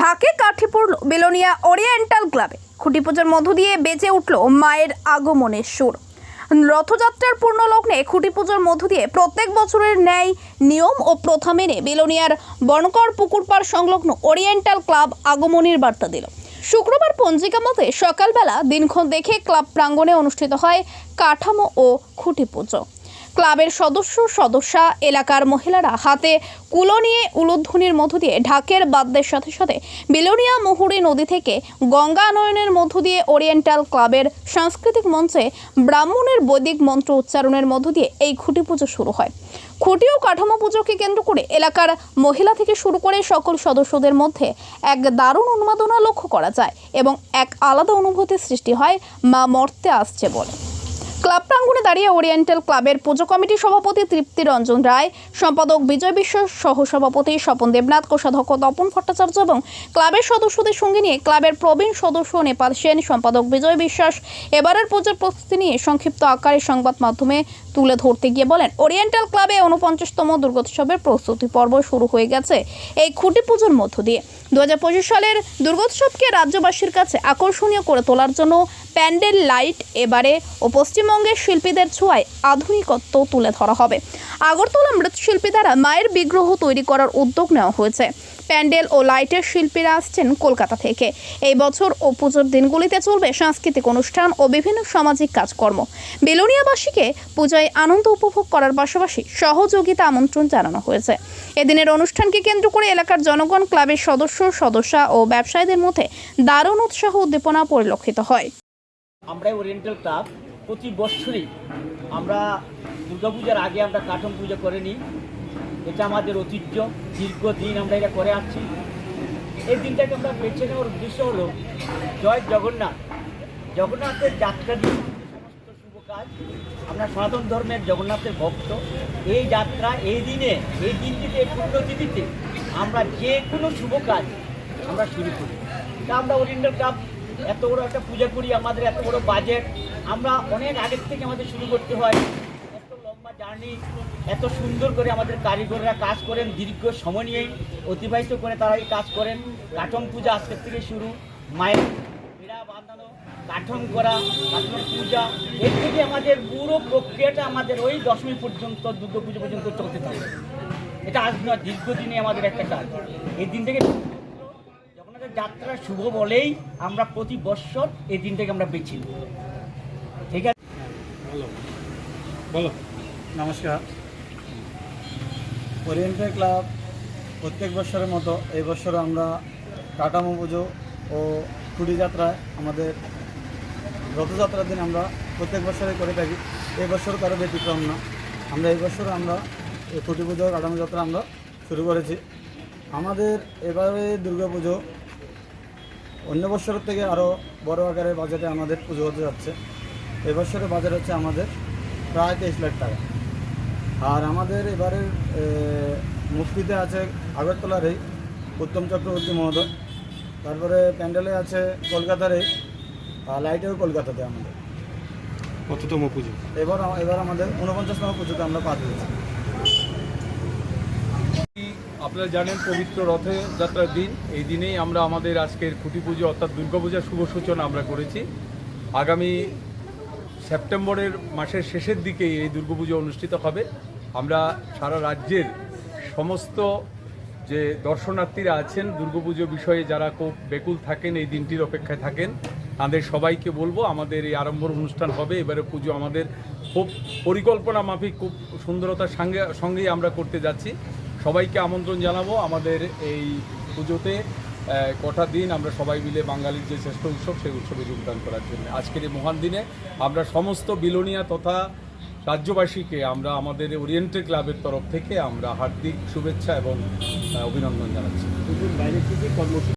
ঢাকে কাঠি পড়ল বেলোনিয়া ওরিয়েন্টাল ক্লাবে খুঁটি পুজোর মধ্য দিয়ে বেঁচে উঠল মায়ের আগমনের সুর। রথযাত্রার পূর্ণ লগ্নে খুঁটি পুজোর মধ্য দিয়ে প্রত্যেক বছরের ন্যায়, নিয়ম ও প্রথা মেনে বেলোনিয়ার বনকর পুকুরপাড় সংলগ্ন ওরিয়েন্টাল ক্লাব আগমনের বার্তা দিল। শুক্রবার পঞ্জিকা মতে সকালবেলা দিনক্ষণ দেখে ক্লাব প্রাঙ্গণে অনুষ্ঠিত হয় কাঠামো ও খুঁটি পুজো ক্লাবের সদস্য, সদস্যা, এলাকার মহিলারা হাতে কুলো নিয়ে উলুধ্বনির মধ্য দিয়ে ঢাকের বাদ্যের সাথে সাথে বিলোনিয়া মুহুরী নদী থেকে গঙ্গা নয়নের মধ্য দিয়ে ওরিয়েন্টাল ক্লাবের সাংস্কৃতিক মঞ্চে ব্রাহ্মণের বৈদিক মন্ত্র উচ্চারণের মধ্য দিয়ে এই খুঁটি পুজো শুরু হয়। খুঁটি ও কাঠামো পুজোকে কেন্দ্র করে এলাকার মহিলা থেকে শুরু করে সকল সদস্যদের মধ্যে এক দারুণ উন্মাদনা লক্ষ্য করা যায় এবং এক আলাদা অনুভূতির সৃষ্টি হয়, মা মর্তে আসছে বলে। ক্লাব প্রাঙ্গণে দাঁড়িয়ে ওরিয়েন্টাল ক্লাবের পুজো কমিটির সভাপতি তৃপ্তি রঞ্জন রায়, সম্পাদক বিজয় বিশ্বাস সহ সভাপতি স্বপন দেবনাথ, কোষাধ্যক্ষ তপন ভট্টাচার্য এবং ক্লাবের সদস্যদের সঙ্গে নিয়ে ক্লাবের প্রবীণ সদস্য নেপাল সেন, সম্পাদক বিজয় বিশ্বাস এবারের পুজোর প্রস্তুতি নিয়ে সংক্ষিপ্ত আকারে সংবাদ মাধ্যমে তুলে ধরতে গিয়ে বলেন, ওরিয়েন্টাল ক্লাবে উনপঞ্চাশতম দুর্গোৎসবের প্রস্তুতি পর্ব শুরু হয়ে গেছে। এই খুঁটি পুজোর মধ্য দিয়ে। দু হাজার পঁচিশ সালের দুর্গোৎসবকে রাজ্যবাসীর কাছে আকর্ষণীয় করে তোলার জন্য প্যান্ডেল লাইট এবারে ও পশ্চিমবঙ্গের শিল্পীদের ছোঁয়ায় আধুনিকত্ব তুলে ধরা হবে। আগরতলা মৃৎশিল্পী দ্বারা মায়ের বিগ্রহ তৈরি করার উদ্যোগ নেওয়া হয়েছে। প্যান্ডেল ও লাইটের শিল্পীরা আসছেন কলকাতা থেকে। এই বছর ও পুজোর দিনগুলিতে চলবে সাংস্কৃতিক অনুষ্ঠান ও বিভিন্ন সামাজিক কাজকর্ম। বেলোনিয়াবাসীকে পূজায় আনন্দ উপভোগ করার পাশাপাশি সহযোগিতা আমন্ত্রণ জানানো হয়েছে। এদিনের অনুষ্ঠানকে কেন্দ্র করে এলাকার জনগণ, ক্লাবের সদস্য, সদস্যা ও ব্যবসায়ীদের মধ্যে দারুণ উৎসাহ উদ্দীপনা পরিলক্ষিত হয়। আমরা ওরিয়েন্টাল ক্লাব প্রতি বছরই আমরা দুর্গাপূজার আগে আমরা কাঠন পূজা করে নিই। এটা আমাদের ঐতিহ্য, দীর্ঘদিন আমরা এটা করে আসছি। এই দিনটাকে আমরা বেছে নেওয়ার উদ্দেশ্য হলো জয় জগন্নাথ। জগন্নাথের যাত্রা দিন সমস্ত শুভ কাজ। আমরা সনাতন ধর্মের জগন্নাথের ভক্ত। এই যাত্রা, এই দিনে, এই দিনটিতে, এই পুণ্যতিথিতে আমরা যে কোনো শুভ কাজ আমরা শুরু করি। তা আমরা ওরিয়েন্টাল ক্লাব এত বড় একটা পূজা করি, আমাদের এত বড় বাজেট আমরা অনেক আগের থেকে আমাদের শুরু করতে হয়। এত লম্বা জার্নি এত সুন্দর করে আমাদের কারিগররা কাজ করেন, দীর্ঘ সময় নিয়ে অতিবাহিত করে তারা এই কাজ করেন। কাঠন পূজা আজকের থেকে শুরু। মায়ের বেড়া বাঁধানো কাঠন করা কাঠন পূজা। এর থেকে আমাদের পুরো প্রক্রিয়াটা আমাদের ওই দশমী পর্যন্ত, দুর্গা পুজো পর্যন্ত চলতে থাকে। এটা আজ নয়, দীর্ঘদিনে আমাদের একটা কাজ। এই দিন থেকে যাত্রা শুভ বলেই আমরা প্রতি বৎসর এই দিনটাকে আমরা বেছি নিই। ঠিক আছে? বলো। বলো। নমস্কার। ওরিয়েন্টাল ক্লাব প্রত্যেক বছরের মতো এই বছর আমরা কাটামো পুজো ও খুঁটি যাত্রায় আমাদের রথযাত্রার দিন আমরা প্রত্যেক বছরে করে থাকি। এই বছর কারও ব্যতিক্রম না। আমরা এই বছর আমরা এই খুঁটি পুজো কাটামো যাত্রা আমরা শুরু করেছি। আমাদের এবারে দুর্গা পুজো অন্য বছরের থেকে আরও বড় আকারে বাজেটে আমাদের পুজো হতে যাচ্ছে। এবছরের বাজার হচ্ছে আমাদের প্রায় তেইশ লাখ টাকা। আর আমাদের এবারের মুক্তিতে আছে আগরতলার এই উত্তম চক্রবর্তী মহোদয়। তারপরে প্যান্ডেলে আছে কলকাতার এই আর লাইটেও কলকাতাতে আমাদের। কততম পুজো? এবার এবার আমাদের উনপঞ্চাশতম পুজোতে আমরা পা দিয়েছি। আপনারা জানেন পবিত্র রথে যাত্রার দিন। এই দিনেই আমরা আমাদের আজকের খুঁটি পুজো অর্থাৎ দুর্গাপূজার শুভ সূচনা আমরা করেছি। আগামী সেপ্টেম্বরের মাসের শেষের দিকে এই দুর্গাপুজো অনুষ্ঠিত হবে। আমরা সারা রাজ্যের সমস্ত যে দর্শনার্থীরা আছেন দুর্গাপুজো বিষয়ে যারা খুব বেকুল থাকেন, এই দিনটির অপেক্ষায় থাকেন, তাদের সবাইকে বলব, আমাদের এই আরম্ভর অনুষ্ঠান হবে। এবারে পুজো আমাদের খুব পরিকল্পনা মাফিক, খুব সুন্দরতার সঙ্গে, সঙ্গেই আমরা করতে যাচ্ছি। সবাইকে আমন্ত্রণ জানাব আমাদের এই পুজোতে। কটা দিন আমরা সবাই মিলে বাঙালির যে শ্রেষ্ঠ উৎসব, সেই উৎসবে যোগদান করার জন্য। আজকের এই মহান দিনে আমরা সমস্ত বিলোনিয়া তথা রাজ্যবাসীকে, আমরা আমাদের ওরিয়েন্টেড ক্লাবের তরফ থেকে আমরা হার্দিক শুভেচ্ছা এবং অভিনন্দন জানাচ্ছি। কর্মসূচি